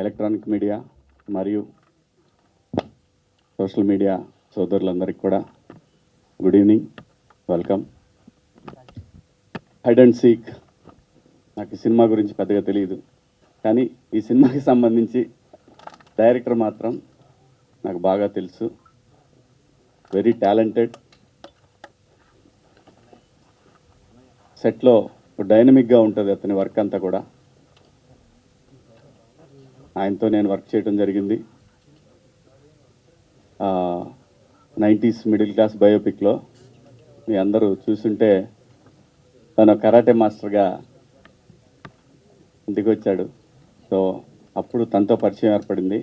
Electronic media మరియు social media సోదరులందరికీ కూడా good evening welcome. Hide and seek నాకు సినిమా గురించి పెద్దగా తెలియదు కానీ ఈ సినిమాకి సంబంధించి డైరెక్టర్ మాత్రం నాకు బాగా తెలుసు. వెరీ టాలెంటెడ్ సెట్లో డైనమిక్గా ఉంటుంది అతని వర్క్ అంతా కూడా. ఆయనతో నేను వర్క్ చేయడం జరిగింది. నైంటీస్ మిడిల్ క్లాస్ బయోపిక్లో మీ అందరూ చూసుంటే తను కరాటే మాస్టర్గా ఇంటికి వచ్చాడు సో అప్పుడు తనతో పరిచయం ఏర్పడింది.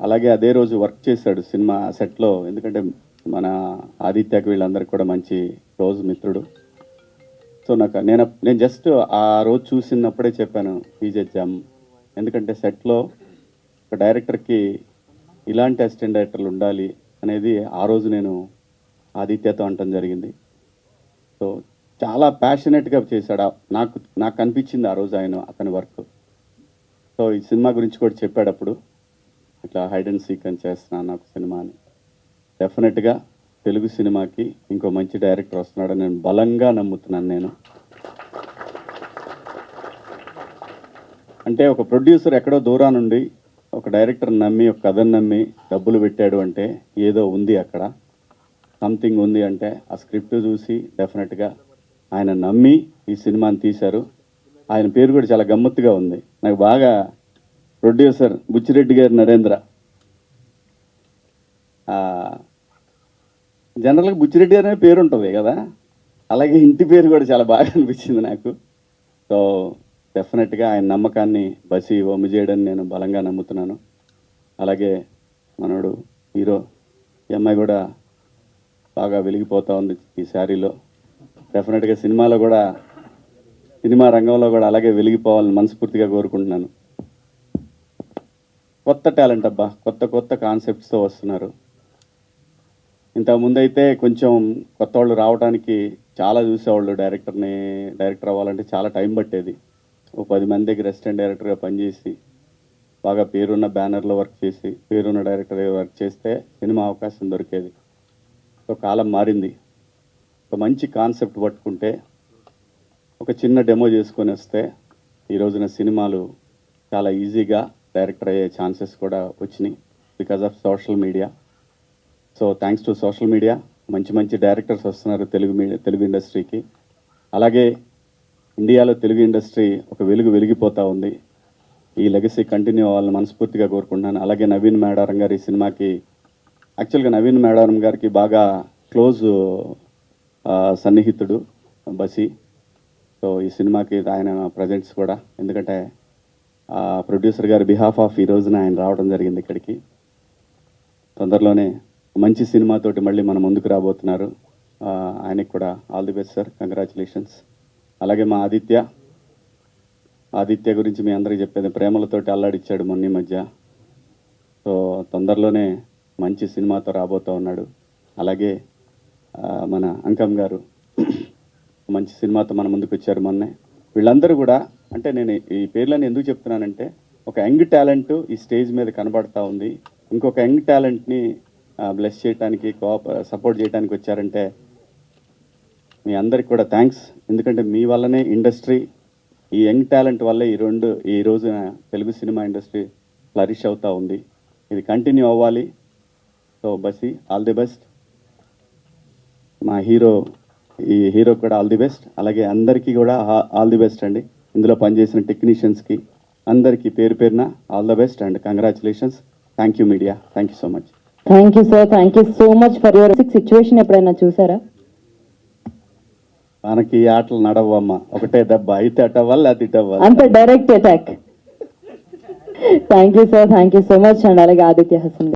అలాగే అదే రోజు వర్క్ చేశాడు సినిమా సెట్లో. ఎందుకంటే మన ఆదిత్యకి వీళ్ళందరికీ కూడా మంచి రోజు మిత్రుడు. సో నాకు నేను నేను జస్ట్ ఆ రోజు చూసినప్పుడే చెప్పాను పీజే జమ్ ఎందుకంటే సెట్లో ఒక డైరెక్టర్కి ఇలాంటి అసిస్టెంట్ డైరెక్టర్లు ఉండాలి అనేది ఆ రోజు నేను ఆదిత్యతో అంటం జరిగింది. సో చాలా ప్యాషనెట్గా చేశాడు. నాకు నాకు అనిపించింది ఆ రోజు ఆయన అతని వర్క్. సో ఈ సినిమా గురించి కూడా చెప్పాడు అప్పుడు ఇట్లా హైడ్ అండ్ సీక్ అని చేస్తున్నాను నాకు సినిమా అని. డెఫినెట్గా తెలుగు సినిమాకి ఇంకో మంచి డైరెక్టర్ వస్తున్నాడని నేను బలంగా నమ్ముతున్నాను నేను. అంటే ఒక ప్రొడ్యూసర్ ఎక్కడో దూరా నుండి ఒక డైరెక్టర్ నమ్మి ఒక కథను నమ్మి డబ్బులు పెట్టాడు అంటే ఏదో ఉంది అక్కడ. సంథింగ్ ఉంది అంటే ఆ స్క్రిప్ట్ చూసి డెఫినెట్గా ఆయన నమ్మి ఈ సినిమాని తీశారు. ఆయన పేరు కూడా చాలా గమ్మత్తుగా ఉంది. నాకు బాగా ప్రొడ్యూసర్ బుచ్చిరెడ్డి గారు నరేంద్ర. జనరల్గా బుచ్చిరెడ్డి గారు అనే పేరు ఉంటుంది కదా. అలాగే ఇంటి పేరు కూడా చాలా బాగా అనిపించింది నాకు. సో డెఫినెట్గా ఆయన నమ్మకాన్ని బసి ఓము చేయడని నేను బలంగా నమ్ముతున్నాను. అలాగే మనోడు హీరో ఈ అమ్మాయి కూడా బాగా వెలిగిపోతూ ఉంది ఈ శారీలో. డెఫినెట్గా సినిమాలో కూడా సినిమా రంగంలో కూడా అలాగే వెలిగిపోవాలని మనస్ఫూర్తిగా కోరుకుంటున్నాను. కొత్త టాలెంట్ అబ్బా కొత్త కొత్త కాన్సెప్ట్స్తో వస్తున్నారు. ఇంతకుముందైతే కొంచెం కొత్త వాళ్ళు రావడానికి చాలా చూసేవాళ్ళు డైరెక్టర్ని డైరెక్టర్ అవ్వాలంటే చాలా టైం పట్టేది. ఓ పది మంది దగ్గర అసిస్టెంట్ డైరెక్టర్గా పనిచేసి బాగా పేరున్న బ్యానర్లో వర్క్ చేసి పేరున్న డైరెక్టర్గా వర్క్ చేస్తే సినిమా అవకాశం దొరికేది. సో కాలం మారింది. ఒక మంచి కాన్సెప్ట్ పట్టుకుంటే ఒక చిన్న డెమో చేసుకొని వస్తే ఈ రోజున సినిమాలు చాలా ఈజీగా డైరెక్టర్ అయ్యే ఛాన్సెస్ కూడా వచ్చినాయి because of social media. So thanks to social media. మంచి మంచి డైరెక్టర్స్ వస్తున్నారు తెలుగు మీడియా తెలుగు ఇండస్ట్రీకి. అలాగే ఇండియాలో తెలుగు ఇండస్ట్రీ ఒక వెలుగు వెలిగిపోతూ ఉంది. ఈ లెగసీ కంటిన్యూ అవ్వాలని మనస్ఫూర్తిగా కోరుకుంటున్నాను. అలాగే నవీన్ మేడారం గారి ఈ సినిమాకి యాక్చువల్గా నవీన్ మేడారం గారికి బాగా క్లోజ్ సన్నిహితుడు బసి. సో ఈ సినిమాకి ఆయన ప్రజెంట్స్ కూడా. ఎందుకంటే ప్రొడ్యూసర్ గారి బిహాఫ్ ఆఫ్ ఈ రోజున ఆయన రావడం జరిగింది ఇక్కడికి. తొందరలోనే మంచి సినిమాతోటి మళ్ళీ మన ముందుకు రాబోతున్నారు. ఆయనకు ఆయనకి కూడా all the best sir congratulations అలాగే మా ఆదిత్య ఆదిత్య గురించి మీ అందరికీ చెప్పేది ప్రేమలతోటి అల్లాడిచ్చాడు మొన్న ఈ మధ్య. సో తొందరలోనే మంచి సినిమాతో రాబోతూ ఉన్నాడు. అలాగే మన అంకమ్ గారు మంచి సినిమాతో మన ముందుకు వచ్చారు మొన్నే. వీళ్ళందరూ కూడా అంటే నేను ఈ పేర్లను ఎందుకు చెప్తున్నానంటే ఒక యంగ్ టాలెంట్ ఈ స్టేజ్ మీద కనబడతా ఉంది. ఇంకొక యంగ్ టాలెంట్ని బ్లెస్ చేయడానికి కోఆప సపోర్ట్ చేయడానికి వచ్చారంటే మీ అందరికి కూడా థ్యాంక్స్ ఎందుకంటే మీ వల్లనే ఇండస్ట్రీ ఈ యంగ్ టాలెంట్ వల్లే ఈ రెండు ఈ రోజున తెలుగు సినిమా ఇండస్ట్రీ ఫ్లరిష్ అవుతూ ఉంది. ఇది కంటిన్యూ అవ్వాలి. సో బసి ఆల్ ది బెస్ట్ మా హీరో ఈ హీరో కూడా ఆల్ ది బెస్ట్ అలాగే అందరికీ కూడా ఆల్ ది బెస్ట్ అండి. ఇందులో పనిచేసిన టెక్నీషియన్స్కి అందరికీ పేరు పేరున all the best and congratulations thank you media thank you so much thank you sir thank you so much for your situation ఎప్పుడైనా చూసారా? మనకి ఈ ఆటలు నడవమ్మ. ఒకటే దెబ్బ. అయితే అటవ్వాలి? అది ఇటవ్వాలి? అంత direct attack thank you sir thank you so much and అలాగే ఆదిత్య హసన్